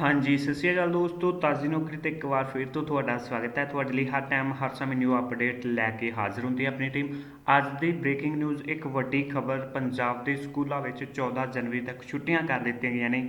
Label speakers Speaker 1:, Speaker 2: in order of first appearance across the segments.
Speaker 1: ਹਾਂਜੀ, ਸਤਿ ਸ਼੍ਰੀ ਅਕਾਲ ਦੋਸਤੋ, ਤਾਜ਼ੀ ਨੌਕਰੀ ਤੇ ਇੱਕ ਵਾਰ ਫਿਰ ਤੋਂ ਤੁਹਾਡਾ ਸਵਾਗਤ ਹੈ। ਤੁਹਾਡੇ ਲਈ ਹਰ ਟਾਈਮ ਹਰ ਸਮੇਂ ਨਿਊ ਅਪਡੇਟ ਲੈ ਕੇ ਹਾਜ਼ਰ ਹੁੰਦੀ ਹੈ ਆਪਣੀ ਟੀਮ ਅੱਜ ਦੀ ਬ੍ਰੇਕਿੰਗ ਨਿਊਜ਼ ਇੱਕ ਵੱਡੀ ਖਬਰ, ਪੰਜਾਬ ਦੇ ਸਕੂਲਾਂ ਵਿੱਚ 14 ਜਨਵਰੀ ਤੱਕ ਛੁੱਟੀਆਂ ਕਰ ਦਿੱਤੀਆਂ ਗਈਆਂ ਨੇ।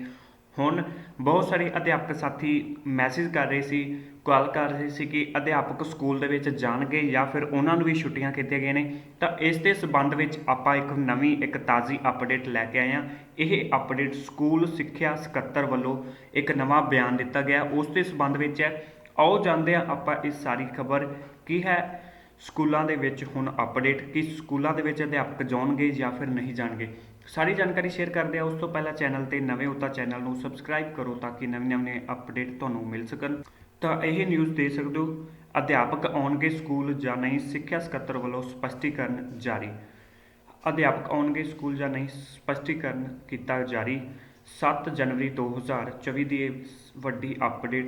Speaker 1: ਹੁਣ ਬਹੁਤ ਸਾਰੇ ਅਧਿਆਪਕ ਸਾਥੀ ਮੈਸੇਜ ਕਰ ਰਹੇ ਸੀ ਕਾਲ ਕਰ ਰਹੇ ਸੀ ਕਿ ਅਧਿਆਪਕ ਸਕੂਲ ਦੇ ਵਿੱਚ ਜਾਣਗੇ ਜਾਂ ਫਿਰ ਉਹਨਾਂ ਨੂੰ ਵੀ ਛੁੱਟੀਆਂ ਕੀਤੀਆਂ ਗਈਆਂ ਨੇ। ਤਾਂ ਇਸ ਦੇ ਸਬੰਧ ਵਿੱਚ ਆਪਾਂ ਇੱਕ ਨਵੀਂ, ਇੱਕ ਤਾਜ਼ੀ ਅਪਡੇਟ ਲੈ ਕੇ ਆਏ ਹਾਂ। ਇਹ ਅਪਡੇਟ ਸਕੂਲ ਸਿੱਖਿਆ ਸਕੱਤਰ ਵੱਲੋਂ ਇੱਕ ਨਵਾਂ ਬਿਆਨ ਦਿੱਤਾ ਗਿਆ। ਉਸ ਦੇ ਸਬੰਧ ਵਿੱਚ ਹੈ। ਆਓ ਜਾਣਦੇ ਹਾਂ ਆਪਾਂ ਇਸ ਸਾਰੀ ਖਬਰ ਕੀ ਹੈ। ਸਕੂਲਾਂ ਦੇ ਵਿੱਚ ਹੁਣ ਅਪਡੇਟ ਕਿ ਸਕੂਲਾਂ ਦੇ ਵਿੱਚ ਅਧਿਆਪਕ ਜਾਣਗੇ ਜਾਂ ਫਿਰ ਨਹੀਂ ਜਾਣਗੇ। ਸਾਰੀ ਜਾਣਕਾਰੀ ਸ਼ੇਅਰ ਕਰਦੇ ਆ ਉਸ ਤੋਂ ਪਹਿਲਾਂ ਚੈਨਲ ਤੇ ਨਵੇਂ ਹੋ ਤਾਂ ਚੈਨਲ ਨੂੰ ਸਬਸਕ੍ਰਾਈਬ ਕਰੋ ਤਾਂ ਕਿ ਨਵੇਂ ਨਵੇਂ ਅਪਡੇਟ ਤੁਹਾਨੂੰ ਮਿਲ ਸਕਣ। ਤਾਂ ਇਹ ਨਿਊਜ਼ ਦੇ ਸਕਦੇ ਹੋ। ਅਧਿਆਪਕ ਆਉਣਗੇ ਸਕੂਲ ਜਾਂ ਨਹੀਂ, ਸਿੱਖਿਆ ਸਕੱਤਰ ਵੱਲੋਂ ਸਪਸ਼ਟੀਕਰਨ ਜਾਰੀ। ਅਧਿਆਪਕ ਆਉਣਗੇ ਸਕੂਲ ਜਾਂ ਨਹੀਂ, ਸਪਸ਼ਟੀਕਰਨ ਕੀਤਾ ਜਾਰੀ। 7 ਜਨਵਰੀ 2024 ਦੀ ਇਹ ਵੱਡੀ ਅਪਡੇਟ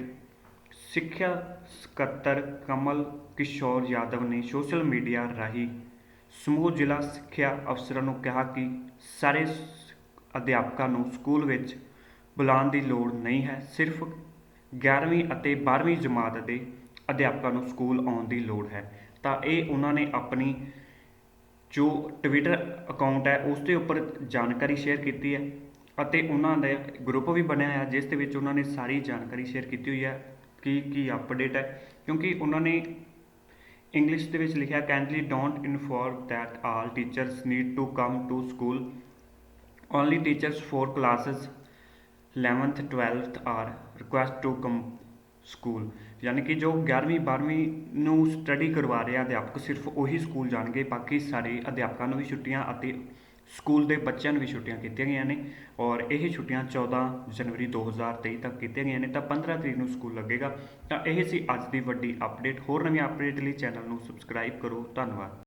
Speaker 1: ਸਿੱਖਿਆ ਸਕੱਤਰ ਕਮਲ ਕਿਸ਼ੋਰ ਯਾਦਵ ਨੇ ਸੋਸ਼ਲ ਮੀਡੀਆ ਰਾਹੀਂ ਸਮੂਹ ਜ਼ਿਲ੍ਹਾ ਸਿੱਖਿਆ ਅਫਸਰਾਂ ਨੂੰ ਕਿਹਾ ਕਿ ਸਾਰੇ ਅਧਿਆਪਕਾਂ ਨੂੰ ਸਕੂਲ ਵਿੱਚ ਬੁਲਾਉਣ ਦੀ ਲੋੜ ਨਹੀਂ ਹੈ। ਸਿਰਫ 11ਵੀਂ ਅਤੇ 12ਵੀਂ ਜਮਾਤ ਦੇ ਅਧਿਆਪਕਾਂ ਨੂੰ ਸਕੂਲ ਆਉਣ ਦੀ ਲੋੜ ਹੈ। ਤਾਂ ਇਹ ਉਹਨਾਂ ਨੇ ਆਪਣੀ ਜੋ ਟਵਿੱਟਰ ਅਕਾਊਂਟ ਹੈ, ਉਸ ਦੇ ਉੱਪਰ ਜਾਣਕਾਰੀ ਸ਼ੇਅਰ ਕੀਤੀ ਹੈ ਅਤੇ ਉਹਨਾਂ ਦਾ ਗਰੁੱਪ ਵੀ ਬਣਿਆ ਹੋਇਆ ਜਿਸ ਦੇ ਵਿੱਚ ਉਹਨਾਂ ਨੇ ਸਾਰੀ ਜਾਣਕਾਰੀ ਸ਼ੇਅਰ ਕੀਤੀ ਹੋਈ ਹੈ। ਕੀ ਕੀ ਅਪਡੇਟ ਹੈ? ਕਿਉਂਕਿ ਉਹਨਾਂ ਨੇ ਇੰਗਲਿਸ਼ ਦੇ ਵਿੱਚ ਲਿਖਿਆ kindly don't inform that all teachers need to come to school only teachers for classes 11th 12th are request to come school ਯਾਨੀ ਕਿ ਜੋ 11ਵੀਂ 12ਵੀਂ ਨੂੰ ਸਟੱਡੀ ਕਰਵਾ ਰਹੇ ਅਧਿਆਪਕ, ਸਿਰਫ ਉਹੀ ਸਕੂਲ ਜਾਣਗੇ, ਬਾਕੀ ਸਾਰੇ ਅਧਿਆਪਕਾਂ ਨੂੰ ਵੀ ਛੁੱਟੀਆਂ ਅਤੇ ਸਕੂਲ ਦੇ ਬੱਚਿਆਂ ਨੂੰ ਵੀ ਛੁੱਟੀਆਂ ਕੀਤੀਆਂ ਗਈਆਂ ਨੇ ਔਰ ਇਹ ਛੁੱਟੀਆਂ 14 ਜਨਵਰੀ 2023 ਤੱਕ ਕੀਤੀਆਂ ਗਈਆਂ ਨੇ, ਤਾਂ 15 ਤਰੀਕ ਨੂੰ ਸਕੂਲ ਲੱਗੇਗਾ। ਤਾਂ ਇਹ ਸੀ ਅੱਜ ਦੀ ਵੱਡੀ ਅਪਡੇਟ ਹੋਰ ਨਵੀਆਂ ਅਪਡੇਟ ਲਈ ਚੈਨਲ ਨੂੰ ਸਬਸਕ੍ਰਾਈਬ ਕਰੋ। ਧੰਨਵਾਦ।